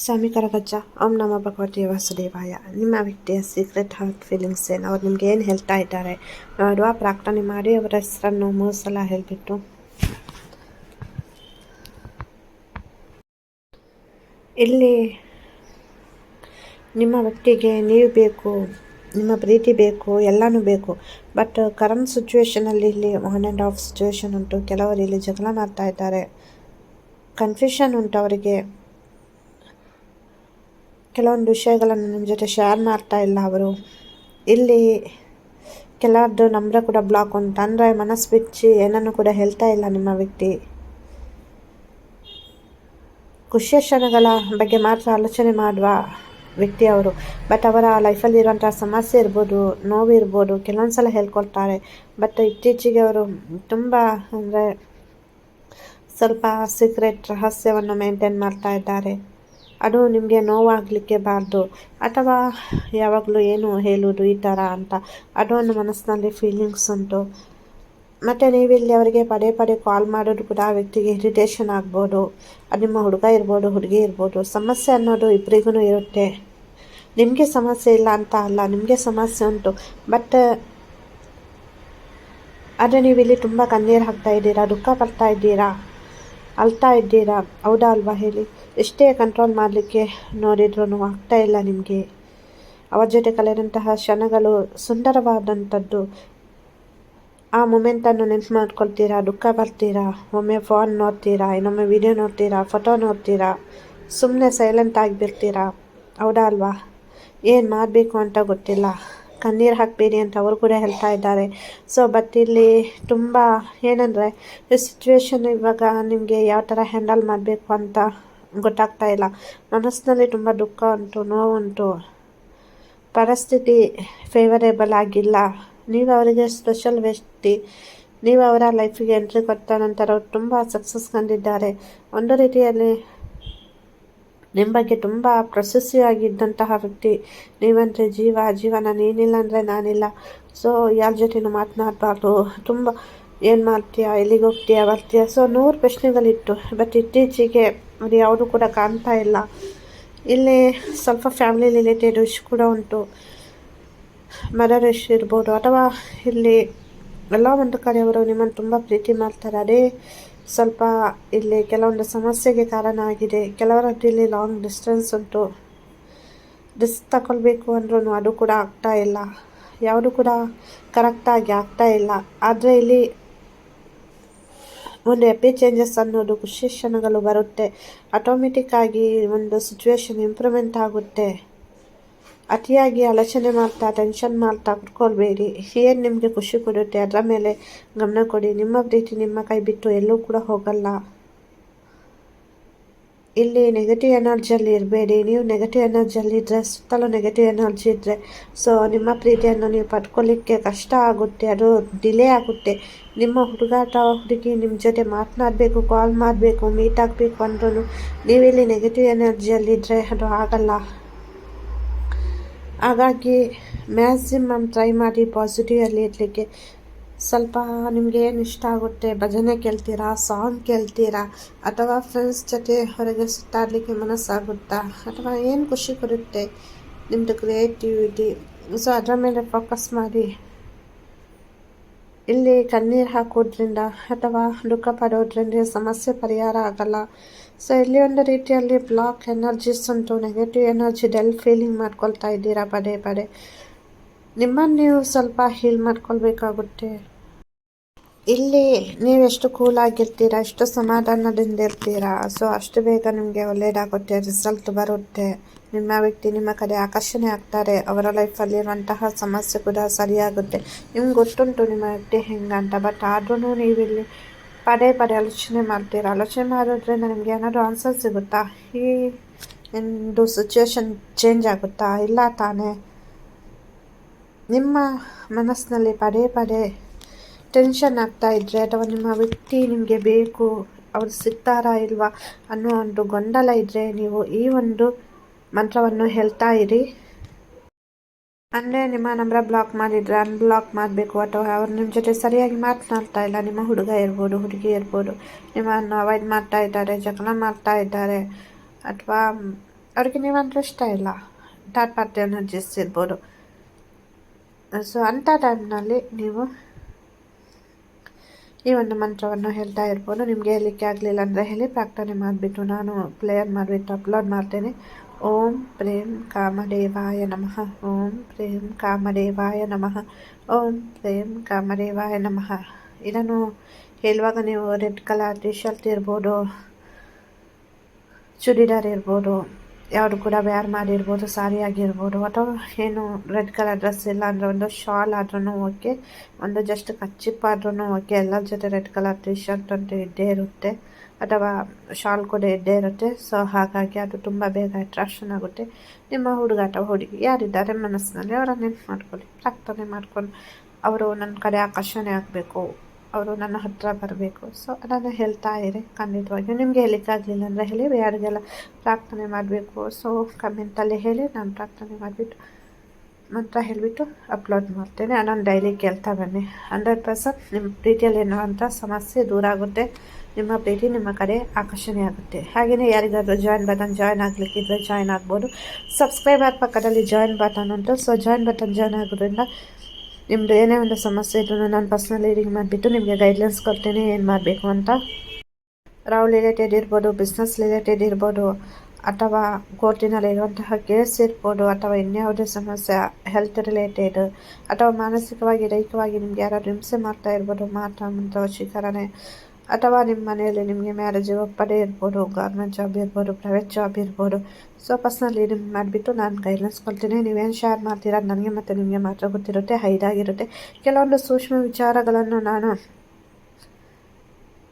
ಸ್ವಾಮಿ ಗಜ್ಜ ಓಂ ನಮ ಭಗವತಿ ವಾಸುದೇವಾಯ. ನಿಮ್ಮ ವ್ಯಕ್ತಿಯ ಸೀಕ್ರೆಟ್ ಹಾರ್ಟ್ ಫೀಲಿಂಗ್ಸ್ ಏನು ಅವ್ರು ನಿಮ್ಗೆ ಏನು ಹೇಳ್ತಾ ಇದ್ದಾರೆ? ನೋಡುವ, ಪ್ರಾರ್ಥನೆ ಮಾಡಿ, ಅವರ ಹೆಸರನ್ನು ಮೂರು ಸಲ ಹೇಳಿಬಿಟ್ಟು. ಇಲ್ಲಿ ನಿಮ್ಮ ವ್ಯಕ್ತಿಗೆ ನೀವು ಬೇಕು, ನಿಮ್ಮ ಪ್ರೀತಿ ಬೇಕು, ಎಲ್ಲನೂ ಬೇಕು. ಬಟ್ ಕರೆಂಟ್ ಸಿಚುವೇಷನಲ್ಲಿ ಇಲ್ಲಿ ಆನ್ ಆ್ಯಂಡ್ ಆಫ್ ಸಿಚುವೇಷನ್ ಉಂಟು. ಕೆಲವರು ಇಲ್ಲಿ ಜಗಳ ಮಾಡ್ತಾ ಇದ್ದಾರೆ. ಕನ್ಫ್ಯೂಷನ್ ಉಂಟು ಅವರಿಗೆ. ಕೆಲವೊಂದು ವಿಷಯಗಳನ್ನು ನಿಮ್ಮ ಜೊತೆ ಶೇರ್ ಮಾಡ್ತಾ ಇಲ್ಲ ಅವರು. ಇಲ್ಲಿ ಕೆಲವರದ್ದು ನಂಬರ್ ಕೂಡ ಬ್ಲಾಕ್ ಉಂಟು. ಅಂದರೆ ಮನಸ್ಸು ಬಿಚ್ಚಿ ಏನನ್ನು ಕೂಡ ಹೇಳ್ತಾ ಇಲ್ಲ ನಿಮ್ಮ ವ್ಯಕ್ತಿ. ಖುಷಿಯ ಕ್ಷಣಗಳ ಬಗ್ಗೆ ಮಾತ್ರ ಆಲೋಚನೆ ಮಾಡುವ ವ್ಯಕ್ತಿ ಅವರು. ಬಟ್ ಅವರ ಲೈಫಲ್ಲಿ ಇರುವಂಥ ಸಮಸ್ಯೆ ಇರ್ಬೋದು, ನೋವು ಇರ್ಬೋದು, ಕೆಲವೊಂದು ಸಲ ಹೇಳ್ಕೊಳ್ತಾರೆ. ಬಟ್ ಇತ್ತೀಚೆಗೆ ಅವರು ತುಂಬ ಅಂದರೆ ಸ್ವಲ್ಪ ಸೀಕ್ರೆಟ್ ರಹಸ್ಯವನ್ನು ಮೇಂಟೈನ್ ಮಾಡ್ತಾ ಇದ್ದಾರೆ. ಅದು ನಿಮಗೆ ನೋವಾಗಲಿಕ್ಕೆ ಬಾರ್ದು ಅಥವಾ ಯಾವಾಗಲೂ ಏನು ಹೇಳುವುದು ಈ ಥರ ಅಂತ ಅದು ಒಂದು ಮನಸ್ಸಿನಲ್ಲಿ ಫೀಲಿಂಗ್ಸ್ ಉಂಟು. ಮತ್ತು ನೀವಿಲ್ಲಿ ಅವರಿಗೆ ಪದೇ ಪದೇ ಕಾಲ್ ಮಾಡೋದು ಕೂಡ ಆ ವ್ಯಕ್ತಿಗೆ ಇರಿಟೇಷನ್ ಆಗ್ಬೋದು. ಅದು ನಿಮ್ಮ ಹುಡುಗ ಇರ್ಬೋದು, ಹುಡುಗಿ ಇರ್ಬೋದು, ಸಮಸ್ಯೆ ಅನ್ನೋದು ಇಬ್ಬರಿಗೂ ಇರುತ್ತೆ. ನಿಮಗೆ ಸಮಸ್ಯೆ ಇಲ್ಲ ಅಂತ ಅಲ್ಲ, ನಿಮಗೆ ಸಮಸ್ಯೆ ಉಂಟು. ಬಟ್ ಆದರೆ ನೀವಿಲ್ಲಿ ತುಂಬ ಕಣ್ಣೀರು ಹಾಕ್ತಾ ಇದ್ದೀರಾ, ದುಃಖ ಪಡ್ತಾ ಇದ್ದೀರಾ, ಅಳ್ತಾ ಇದ್ದೀರಾ? ಹೌದಾ ಅಲ್ವಾ ಹೇಳಿ? ಎಷ್ಟೇ ಕಂಟ್ರೋಲ್ ಮಾಡಲಿಕ್ಕೆ ನೋಡಿದ್ರೂ ಆಗ್ತಾ ಇಲ್ಲ ನಿಮಗೆ. ಅವರ ಜೊತೆ ಕಳೆದಂತಹ ಕ್ಷಣಗಳು ಸುಂದರವಾದಂಥದ್ದು. ಆ ಮೂಮೆಂಟನ್ನು ನೆನ್ಪು ಮಾಡ್ಕೊಳ್ತೀರಾ? ದುಃಖ ಬರ್ತೀರಾ? ಒಮ್ಮೆ ಫೋನ್ ನೋಡ್ತೀರಾ? ಇನ್ನೊಮ್ಮೆ ವಿಡಿಯೋ ನೋಡ್ತೀರಾ? ಫೋಟೋ ನೋಡ್ತೀರಾ? ಸುಮ್ಮನೆ ಸೈಲೆಂಟ್ ಆಗಿಬಿಡ್ತೀರಾ? ಹೌದಾ ಅಲ್ವಾ? ಏನು ಮಾಡಬೇಕು ಅಂತ ಗೊತ್ತಿಲ್ಲ. ಕಣ್ಣೀರು ಹಾಕಬೇಡಿ ಅಂತ ಅವರು ಕೂಡ ಹೇಳ್ತಾ ಇದ್ದಾರೆ. ಸೊ ಬಟ್ ಇಲ್ಲಿ ತುಂಬ ಏನಂದರೆ ಸಿಚುವೇಶನ್ ಇವಾಗ ನಿಮಗೆ ಯಾವ ಥರ ಹ್ಯಾಂಡಲ್ ಮಾಡಬೇಕು ಅಂತ ಗೊತ್ತಾಗ್ತಾ ಇಲ್ಲ. ಮನಸ್ಸಿನಲ್ಲಿ ತುಂಬ ದುಃಖ ಉಂಟು ನೋವುಂಟು ಪರಿಸ್ಥಿತಿ ಫೇವರೇಬಲ್ ಆಗಿಲ್ಲ. ನೀವು ಅವರಿಗೆ ಸ್ಪೆಷಲ್ ವ್ಯಕ್ತಿ, ನೀವು ಅವರ ಲೈಫಿಗೆ ಎಂಟ್ರಿ ಕೊಟ್ಟ ನಂತರ ಅವರು ತುಂಬ ಸಕ್ಸಸ್ ಕಂಡಿದ್ದಾರೆ. ಒಂದು ರೀತಿಯಲ್ಲಿ ನಿಮ್ಮ ಬಗ್ಗೆ ತುಂಬ ಆಗಿದ್ದಂತಹ ವ್ಯಕ್ತಿ, ನೀವಂದರೆ ಜೀವ, ಜೀವನ ನೀನಿಲ್ಲ ಅಂದರೆ ನಾನಿಲ್ಲ. ಸೊ ಯಾರ ಜೊತೆನೂ ಮಾತನಾಡಬಾರ್ದು. ತುಂಬ ಏನು ಮಾಡ್ತೀಯಾ ಎಲ್ಲಿಗೆ ಹೋಗ್ತೀಯಾ ಬರ್ತೀಯಾ? ಸೊ ನೂರು ಪ್ರಶ್ನೆಗಳಿತ್ತು. ಬಟ್ ಇತ್ತೀಚೆಗೆ ಅದು ಯಾವುದು ಕೂಡ ಕಾಣ್ತಾ ಇಲ್ಲ. ಇಲ್ಲಿ ಸ್ವಲ್ಪ ಫ್ಯಾಮಿಲಿ ರಿಲೇಟೆಡ್ ಇಶ್ ಕೂಡ ಉಂಟು. ಮರ ರಶ್ ಇರ್ಬೋದು. ಅಥವಾ ಇಲ್ಲಿ ಎಲ್ಲ ಒಂದು ಕಡೆಯವರು ನಿಮ್ಮನ್ನು ತುಂಬ ಪ್ರೀತಿ ಮಾಡ್ತಾರೆ. ಅದೇ ಸ್ವಲ್ಪ ಇಲ್ಲಿ ಕೆಲವೊಂದು ಸಮಸ್ಯೆಗೆ ಕಾರಣ ಆಗಿದೆ. ಕೆಲವರದ್ದು ಇಲ್ಲಿ ಲಾಂಗ್ ಡಿಸ್ಟೆನ್ಸ್ ಉಂಟು. ಡಿಸ್ ತಗೊಳ್ಬೇಕು ಅಂದ್ರೂ ಅದು ಕೂಡ ಆಗ್ತಾ ಇಲ್ಲ. ಯಾವುದು ಕೂಡ ಕರೆಕ್ಟಾಗಿ ಆಗ್ತಾ ಇಲ್ಲ. ಆದರೆ ಇಲ್ಲಿ ಒಂದು ಎಪಿ ಚೇಂಜಸ್ ಅನ್ನೋದು ಖುಷಿ ಕ್ಷಣಗಳು ಬರುತ್ತೆ ಆಟೋಮೆಟಿಕ್ಕಾಗಿ ಒಂದು ಸಿಚುವೇಶನ್ ಇಂಪ್ರೂವ್ಮೆಂಟ್ ಆಗುತ್ತೆ. ಅತಿಯಾಗಿ ಆಲೋಚನೆ ಮಾಡ್ತಾ ಟೆನ್ಷನ್ ಮಾಡ್ತಾ ಕುತ್ಕೊಳ್ಬೇಡಿ. ಏನು ನಿಮಗೆ ಖುಷಿ ಕೊಡುತ್ತೆ? ಅದರ ಮೇಲೆ ಗಮನ ಕೊಡಿ. ನಿಮ್ಮ ಪ್ರೀತಿ ನಿಮ್ಮ ಕೈ ಬಿಟ್ಟು ಎಲ್ಲೂ ಕೂಡ ಹೋಗಲ್ಲ. ಇಲ್ಲಿ ನೆಗೆಟಿವ್ ಎನರ್ಜಿಯಲ್ಲಿ ಇರಬೇಡಿ. ನೀವು ನೆಗೆಟಿವ್ ಎನರ್ಜಿಯಲ್ಲಿ ಇದ್ದರೆ ಸುತ್ತಲೂ ನೆಗೆಟಿವ್ ಎನರ್ಜಿ ಇದ್ದರೆ ಸೊ ನಿಮ್ಮ ಪ್ರೀತಿಯನ್ನು ನೀವು ಪಡ್ಕೊಳ್ಳಿಕ್ಕೆ ಕಷ್ಟ ಆಗುತ್ತೆ, ಅದು ಡಿಲೇ ಆಗುತ್ತೆ. ನಿಮ್ಮ ಹುಡುಗಾಟ ಹುಡುಗಿ ನಿಮ್ಮ ಜೊತೆ ಮಾತನಾಡಬೇಕು ಕಾಲ್ ಮಾಡಬೇಕು ಮೀಟ್ ಆಗಬೇಕು ಅಂದ್ರೂ ನೀವಿಲ್ಲಿ ನೆಗೆಟಿವ್ ಎನರ್ಜಿಯಲ್ಲಿದ್ದರೆ ಅದು ಆಗಲ್ಲ. ಹಾಗಾಗಿ ಮ್ಯಾಕ್ಸಿಮಮ್ ಟ್ರೈ ಮಾಡಿ ಪಾಸಿಟಿವಲ್ಲಿ ಇರಲಿಕ್ಕೆ ಸ್ವಲ್ಪ ನಿಮಗೆ ಏನು ಇಷ್ಟ ಆಗುತ್ತೆ? ಭಜನೆ ಕೇಳ್ತೀರಾ? ಸಾಂಗ್ ಕೇಳ್ತೀರಾ? ಅಥವಾ ಫ್ರೆಂಡ್ಸ್ ಜೊತೆ ಹೊರಗೆ ಸುತ್ತಾಡಲಿಕ್ಕೆ ಮನಸ್ಸಾಗುತ್ತಾ? ಅಥವಾ ಏನು ಖುಷಿ ಕೊಡುತ್ತೆ ನಿಮ್ಮದು ಕ್ರಿಯೇಟಿವಿಟಿ ಸೊ ಅದರ ಮೇಲೆ ಫೋಕಸ್ ಮಾಡಿ. ಇಲ್ಲಿ ಕಣ್ಣೀರು ಹಾಕೋದ್ರಿಂದ ಅಥವಾ ದುಃಖ ಪಡೋದ್ರಿಂದ ಸಮಸ್ಯೆ ಪರಿಹಾರ ಆಗಲ್ಲ. ಸೊ ಇಲ್ಲಿ ಒಂದು ರೀತಿಯಲ್ಲಿ ಬ್ಲಾಕ್ ಎನರ್ಜೀಸ್ ಉಂಟು. ನೆಗೆಟಿವ್ ಎನರ್ಜಿ ಡೆಲ್ ಫೀಲಿಂಗ್ ಮಾಡ್ಕೊಳ್ತಾ ಇದ್ದೀರಾ ಪದೇ ಪದೇ. ನಿಮ್ಮನ್ನು ನೀವು ಸ್ವಲ್ಪ ಹೀಲ್ ಮಾಡ್ಕೊಳ್ಬೇಕಾಗುತ್ತೆ. ಇಲ್ಲಿ ನೀವು ಎಷ್ಟು ಕೂಲಾಗಿರ್ತೀರಾ ಎಷ್ಟು ಸಮಾಧಾನದಿಂದ ಇರ್ತೀರಾ ಸೊ ಅಷ್ಟು ಬೇಗ ನಿಮಗೆ ಒಳ್ಳೆಯದಾಗುತ್ತೆ ರಿಸಲ್ಟ್ ಬರುತ್ತೆ. ನಿಮ್ಮ ವ್ಯಕ್ತಿ ನಿಮ್ಮ ಕಡೆ ಆಕರ್ಷಣೆ ಆಗ್ತಾರೆ, ಅವರ ಲೈಫಲ್ಲಿರುವಂತಹ ಸಮಸ್ಯೆ ಕೂಡ ಸರಿಯಾಗುತ್ತೆ. ನಿಮ್ಗೆ ಗೊತ್ತುಂಟು ನಿಮ್ಮ ವ್ಯಕ್ತಿ ಹೆಂಗಂತ ಬಟ್ ಆದ್ರೂ ನೀವಿಲ್ಲಿ ಪದೇ ಪದೇ ಆಲೋಚನೆ ಮಾಡ್ತೀರಾ? ಆಲೋಚನೆ ಮಾಡೋದ್ರಿಂದ ನಿಮಗೆ ಏನಾದರೂ ಆನ್ಸರ್ ಸಿಗುತ್ತಾ? ಈ ಒಂದು ಸಿಚುವೇಶನ್ ಚೇಂಜ್ ಆಗುತ್ತಾ? ಇಲ್ಲ ತಾನೇ? ನಿಮ್ಮ ಮನಸ್ಸಿನಲ್ಲಿ ಪದೇ ಪದೇ ಟೆನ್ಷನ್ ಆಗ್ತಾ ಇದ್ದರೆ ಅಥವಾ ನಿಮ್ಮ ವ್ಯಕ್ತಿ ನಿಮಗೆ ಬೇಕು, ಅವರು ಸಿಗ್ತಾರಾ ಇಲ್ವಾ ಅನ್ನೋ ಒಂದು ಗೊಂದಲ ಇದ್ದರೆ ನೀವು ಈ ಒಂದು ಮಂತ್ರವನ್ನು ಹೇಳ್ತಾ ಇರಿ. ಅಂದರೆ ನಿಮ್ಮ ನಂಬರ್ ಬ್ಲಾಕ್ ಮಾಡಿದರೆ ಅನ್ಬ್ಲಾಕ್ ಮಾಡಬೇಕು ಅಥವಾ ಅವ್ರು ನಿಮ್ಮ ಜೊತೆ ಸರಿಯಾಗಿ ಮಾತನಾಡ್ತಾ ಇಲ್ಲ, ನಿಮ್ಮ ಹುಡುಗ ಇರ್ಬೋದು, ಹುಡುಗಿ ಇರ್ಬೋದು, ನಿಮ್ಮನ್ನು ಅವಾಯ್ಡ್ ಮಾಡ್ತಾ ಇದ್ದಾರೆ, ಜಗಳ ಮಾಡ್ತಾ ಇದ್ದಾರೆ ಅಥವಾ ಅವ್ರಿಗೆ ನೀವಂದ್ರೆ ಇಷ್ಟ ಇಲ್ಲ ಥರ್ಡ್ ಪಾರ್ಟಿ ಎನರ್ಜಿಸ್ ಇರ್ಬೋದು. ಸೊ ಅಂಥ ಟೈಮ್ನಲ್ಲಿ ನೀವು ಈ ಒಂದು ಮಂತ್ರವನ್ನು ಹೇಳ್ತಾ ಇರ್ಬೋದು. ನಿಮಗೆ ಹೇಳಲಿಕ್ಕೆ ಆಗಲಿಲ್ಲ ಅಂದರೆ ಹೇಳಿ, ಪ್ರಾರ್ಥನೆ ಮಾಡಿಬಿಟ್ಟು ನಾನು ಪ್ಲೇಯರ್ ಮಾಡಿಬಿಟ್ಟು ಅಪ್ಲೋಡ್ ಮಾಡ್ತೇನೆ. ಓಂ ಪ್ರೇಮ್ ಕಾಮದೇವಾಯ ನಮಃ. ಓಂ ಪ್ರೇಮ್ ಕಾಮದೇವಾಯ ನಮಃ. ಓಂ ಪ್ರೇಮ್ ಕಾಮದೇವಾಯ ನಮಃ. ಇದನ್ನು ಹೇಳುವಾಗ ನೀವು ರೆಡ್ ಕಲರ್ ಟಿ ಶರ್ಟ್ ಇರ್ಬೋದು, ಚೂಡಿದಾರ್ ಇರ್ಬೋದು ಯಾವುದು ಕೂಡ ವ್ಯಾರ್ ಮಾಡಿರ್ಬೋದು ಸಾರಿ ಆಗಿರ್ಬೋದು, ಅಥವಾ ಏನು ರೆಡ್ ಕಲರ್ ಡ್ರೆಸ್ ಇಲ್ಲ ಅಂದರೆ ಒಂದು ಶಾಲ್ ಆದ್ರೂ ಓಕೆ ಒಂದು ಜಸ್ಟ್ ಕಚ್ಚಿಪ್ ಆದ್ರೂ ಓಕೆ ಎಲ್ಲರ ಜೊತೆ ರೆಡ್ ಕಲರ್ ಟಿ ಶರ್ಟ್ ಅಂತ ಇದ್ದೇ ಇರುತ್ತೆ. ಅಥವಾ ಶಾಲ್ ಕೂಡ ಇದ್ದೇ ಇರುತ್ತೆ. ಸೊ ಹಾಗಾಗಿ ಅದು ತುಂಬ ಬೇಗ ಅಟ್ರಾಕ್ಷನ್ ಆಗುತ್ತೆ. ನಿಮ್ಮ ಹುಡುಗ ಅಥವಾ ಹುಡುಗಿ ಯಾರಿದ್ದಾರೆ ಮನಸ್ಸಿನಲ್ಲಿ ಅವರ ನೆನ್ಪು ಮಾಡ್ಕೊಳ್ಳಿ. ಪ್ರಾರ್ಥನೆ ಮಾಡ್ಕೊಂಡು, ಅವರು ನನ್ನ ಕಡೆ ಆಕರ್ಷಣೆ ಆಗಬೇಕು. ಅವರು ನನ್ನ ಹತ್ರ ಬರಬೇಕು. ಸೊ ನಾನು ಹೇಳ್ತಾ ಇರಿ, ಖಂಡಿತವಾಗಿಯೂ. ನಿಮಗೆ ಹೇಳಿಕ್ಕಾಗಲಿಲ್ಲ ಅಂದರೆ ಹೇಳಿ ಯಾರಿಗೆಲ್ಲ ಪ್ರಾರ್ಥನೆ ಮಾಡಬೇಕು. ಸೊ ಕಮೆಂಟಲ್ಲಿ ಹೇಳಿ, ನಾನು ಪ್ರಾರ್ಥನೆ ಮಾಡಿಬಿಟ್ಟು ಮಂತ್ರ ಹೇಳಿಬಿಟ್ಟು ಅಪ್ಲೋಡ್ ಮಾಡ್ತೇನೆ. ನಾನು ಡೈಲಿ ಕೇಳ್ತಾ ಬನ್ನಿ. ಹಂಡ್ರೆಡ್ ಪರ್ಸೆಂಟ್ ನಿಮ್ಮ ಪ್ರೀತಿಯಲ್ಲಿ ಅಂತ ಸಮಸ್ಯೆ ದೂರ ಆಗುತ್ತೆ. ನಿಮ್ಮ ಪ್ರೀತಿ ನಿಮ್ಮ ಕಡೆ ಆಕರ್ಷಣೆ ಆಗುತ್ತೆ. ಹಾಗೆಯೇ ಯಾರಿಗಾದರೂ ಜಾಯಿನ್ ಬಟನ್ ಜಾಯ್ನ್ ಆಗಲಿಕ್ಕಿದ್ರೆ ಜಾಯ್ನ್ ಆಗ್ಬೋದು. ಸಬ್ಸ್ಕ್ರೈಬರ್ ಪಕ್ಕದಲ್ಲಿ ಜಾಯಿನ್ ಬಟನ್ ಉಂಟು. ಸೊ ಜಾಯಿನ್ ಬಟನ್ ಜಾಯ್ನ್ ಆಗೋದ್ರಿಂದ ನಿಮ್ಮದು ಏನೇ ಒಂದು ಸಮಸ್ಯೆ ಇದ್ರೂ ನಾನು ಪರ್ಸ್ನಲ್ ರೀಡಿಂಗ್ ಮಾಡಿಬಿಟ್ಟು ನಿಮಗೆ ಗೈಡ್ಲೈನ್ಸ್ ಕೊಡ್ತೇನೆ, ಏನು ಮಾಡಬೇಕು ಅಂತ. ರಾವ್ ರಿಲೇಟೆಡ್ ಇರ್ಬೋದು ಬಿಸ್ನೆಸ್ ರಿಲೇಟೆಡ್ ಇರ್ಬೋದು, ಅಥವಾ ಕೋರ್ಟಿನಲ್ಲಿರುವಂತಹ ಕೇಸ್ ಇರ್ಬೋದು, ಅಥವಾ ಇನ್ಯಾವುದೇ ಸಮಸ್ಯೆ ಹೆಲ್ತ್ ರಿಲೇಟೆಡ್ ಅಥವಾ ಮಾನಸಿಕವಾಗಿ, ದೈಹಿಕವಾಗಿ ನಿಮ್ಗೆ ಯಾರಾದ್ರು ಹಿಂಸೆ ಮಾಡ್ತಾ ಇರ್ಬೋದು, ಮಾತಾ, ಮುಂತಾದ ವಶೀಕರಣೆ ಅಥವಾ ನಿಮ್ಮ ಮನೆಯಲ್ಲಿ ನಿಮಗೆ ಮ್ಯಾರೇಜ್ ಒಪ್ಪದೇ ಇರ್ಬೋದು ಗೌರ್ಮೆಂಟ್ ಜಾಬ್ ಇರ್ಬೋದು ಪ್ರೈವೇಟ್ ಜಾಬ್ ಇರ್ಬೋದು ಸೊ ಪರ್ಸ್ನಲ್ ನಿಮ್ಮ ಮಾಡಿಬಿಟ್ಟು ನಾನು ಗೈಡ್ಲೈನ್ಸ್ ಕೊಡ್ತೀನಿ. ನೀವೇನು ಶೇರ್ ಮಾಡ್ತೀರಾ ನನಗೆ ಮತ್ತು ನಿಮಗೆ ಮಾತ್ರ ಗೊತ್ತಿರುತ್ತೆ ಹೈದಾಗಿರುತ್ತೆ ಕೆಲವೊಂದು ಸೂಕ್ಷ್ಮ ವಿಚಾರಗಳನ್ನು ನಾನು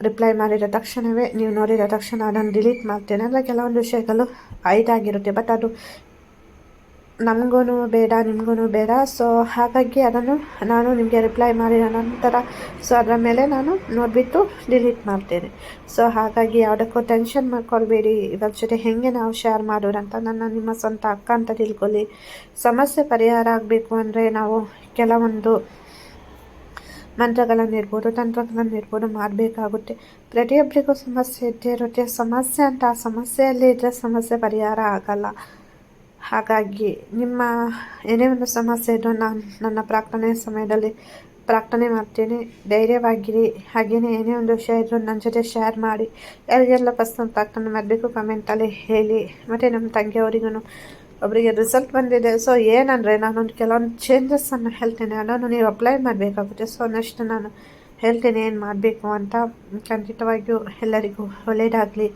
ರಿಪ್ಲೈ ಮಾಡಿದ ತಕ್ಷಣವೇ, ನೀವು ನೋಡಿದ ತಕ್ಷಣ ಅದನ್ನು ಡಿಲೀಟ್ ಮಾಡ್ತೇನೆ. ಅಂದರೆ ಕೆಲವೊಂದು ವಿಷಯಗಳು ಐದಾಗಿರುತ್ತೆ ಬಟ್ ಅದು ನಮಗೂ ಬೇಡ ನಿಮಗೂ ಬೇಡ. ಸೊ ಹಾಗಾಗಿ ಅದನ್ನು ನಾನು ನಿಮಗೆ ರಿಪ್ಲೈ ಮಾಡಿದ ನಂತರ ಸೊ ಅದರ ಮೇಲೆ ನಾನು ನೋಡಿಬಿಟ್ಟು ಡಿಲೀಟ್ ಮಾಡ್ತೇನೆ. ಸೊ ಹಾಗಾಗಿ ಯಾವುದಕ್ಕೂ ಟೆನ್ಷನ್ ಮಾಡ್ಕೊಳ್ಬೇಡಿ. ಇವಾಗ ಜೊತೆ ಹೇಗೆ ನಾವು ಶೇರ್ ಮಾಡೋರಂತ ನನ್ನ ನಿಮ್ಮ ಸ್ವಂತ ಅಕ್ಕ ಅಂತ ತಿಳ್ಕೊಳ್ಳಿ. ಸಮಸ್ಯೆ ಪರಿಹಾರ ಆಗಬೇಕು ಅಂದರೆ ನಾವು ಕೆಲವೊಂದು ಮಂತ್ರಗಳನ್ನಿರ್ಬೋದು ತಂತ್ರಗಳನ್ನಿರ್ಬೋದು ಮಾಡಬೇಕಾಗುತ್ತೆ. ಪ್ರತಿಯೊಬ್ಬರಿಗೂ ಸಮಸ್ಯೆ ಇದ್ದೇ ಇರುತ್ತೆ. ಸಮಸ್ಯೆ ಅಂತ ಆ ಸಮಸ್ಯೆಯಲ್ಲಿ ಇದ್ದರೆ ಸಮಸ್ಯೆ ಪರಿಹಾರ ಆಗಲ್ಲ. ಹಾಗಾಗಿ ನಿಮ್ಮ ಏನೇ ಒಂದು ಸಮಸ್ಯೆ ಇದ್ದರೂ ನಾನು ನನ್ನ ಪ್ರಾರ್ಥನೆ ಸಮಯದಲ್ಲಿ ಪ್ರಾರ್ಥನೆ ಮಾಡ್ತೀನಿ. ಧೈರ್ಯವಾಗಿರಿ. ಹಾಗೆಯೇ ಏನೇ ಒಂದು ವಿಷಯ ಇದ್ದರೂ ನನ್ನ ಜೊತೆ ಶೇರ್ ಮಾಡಿ. ಯಾರಿಗೆಲ್ಲ ಪರ್ಸನಲ್ ಪ್ರಾರ್ಥನೆ ಮಾಡಬೇಕು ಕಮೆಂಟಲ್ಲಿ ಹೇಳಿ. ಮತ್ತು ನಮ್ಮ ತಂಗಿಯವರಿಗೂ ಒಬ್ಬರಿಗೆ ರಿಸಲ್ಟ್ ಬಂದಿದೆ. ಸೊ ಏನಂದರೆ ನಾನೊಂದು ಕೆಲವೊಂದು ಚೇಂಜಸ್ಸನ್ನು ಹೇಳ್ತೇನೆ. ಅದನ್ನು ನೀವು ಅಪ್ಲೈ ಮಾಡಬೇಕಾಗುತ್ತೆ. ಸೊ ನೆಕ್ಸ್ಟ್ ನಾನು ಹೇಳ್ತೇನೆ ಏನು ಮಾಡಬೇಕು ಅಂತ ಖಂಡಿತವಾಗಿಯೂ ಎಲ್ಲರಿಗೂ ಒಳ್ಳೆಯದಾಗಲಿ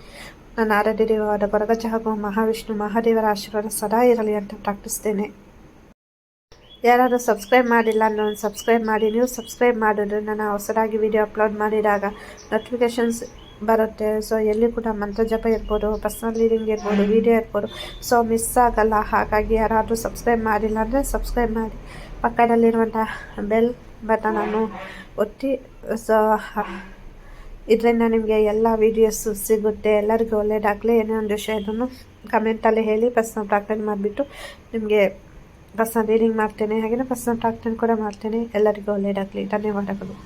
ನನ್ನ ಆರಾಧ್ಯ ದೇವವಾದ ಕೊರಗಜ್ಜ ಹಾಗೂ ಮಹಾವಿಷ್ಣು ಮಹಾದೇವರ ಆಶೀರ್ವಾದ ಸದಾ ಇರಲಿ ಅಂತ ಪ್ರಾರ್ಥಿಸ್ತೇನೆ ಯಾರಾದರೂ ಸಬ್ಸ್ಕ್ರೈಬ್ ಮಾಡಿಲ್ಲ ಅನ್ನೋ ಸಬ್ಸ್ಕ್ರೈಬ್ ಮಾಡಿ. ನೀವು ಸಬ್ಸ್ಕ್ರೈಬ್ ಮಾಡಿದ್ರೆ ನಾನು ಹೊಸದಾಗಿ ವಿಡಿಯೋ ಅಪ್ಲೋಡ್ ಮಾಡಿದಾಗ ನೋಟಿಫಿಕೇಷನ್ಸ್ ಬರುತ್ತೆ. ಸೊ ಎಲ್ಲಿ ಕೂಡ ಮಂತ್ರ ಜಪ ಇರ್ಬೋದು ಪರ್ಸ್ನಲ್ ರೀಡಿಂಗ್ ಇರ್ಬೋದು ವಿಡಿಯೋ ಇರ್ಬೋದು. ಸೊ ಮಿಸ್ ಆಗಲ್ಲ. ಹಾಗಾಗಿ ಯಾರಾದರೂ ಸಬ್ಸ್ಕ್ರೈಬ್ ಮಾಡಿಲ್ಲ ಅಂದರೆ ಸಬ್ಸ್ಕ್ರೈಬ್ ಮಾಡಿ. ಪಕ್ಕದಲ್ಲಿರುವಂಥ ಬೆಲ್ ಬಟನನ್ನು ಒತ್ತಿ ಸೊ ಇದರಿಂದ ನಿಮಗೆ ಎಲ್ಲ ವೀಡಿಯೋಸು ಸಿಗುತ್ತೆ. ಎಲ್ಲರಿಗೂ ಒಳ್ಳೆಯದಾಗಲಿ ಏನೇ ಒಂದು ವಿಷಯ ಇದನ್ನು ಕಮೆಂಟಲ್ಲಿ ಹೇಳಿ ಪರ್ಸ್ನಲ್ ಪ್ರಾರ್ಥನೆ ಮಾಡಿಬಿಟ್ಟು ನಿಮಗೆ ಪರ್ಸ್ನಲ್ ರೀಡಿಂಗ್ ಮಾಡ್ತೇನೆ. ಹಾಗೆಯೇ ಪರ್ಸ್ನಲ್ ಪ್ರಾರ್ಥನೆ ಕೂಡ ಮಾಡ್ತೇನೆ. ಎಲ್ಲರಿಗೂ ಒಳ್ಳೆಯದಾಗಲಿ ಧನ್ಯವಾದಗಳು.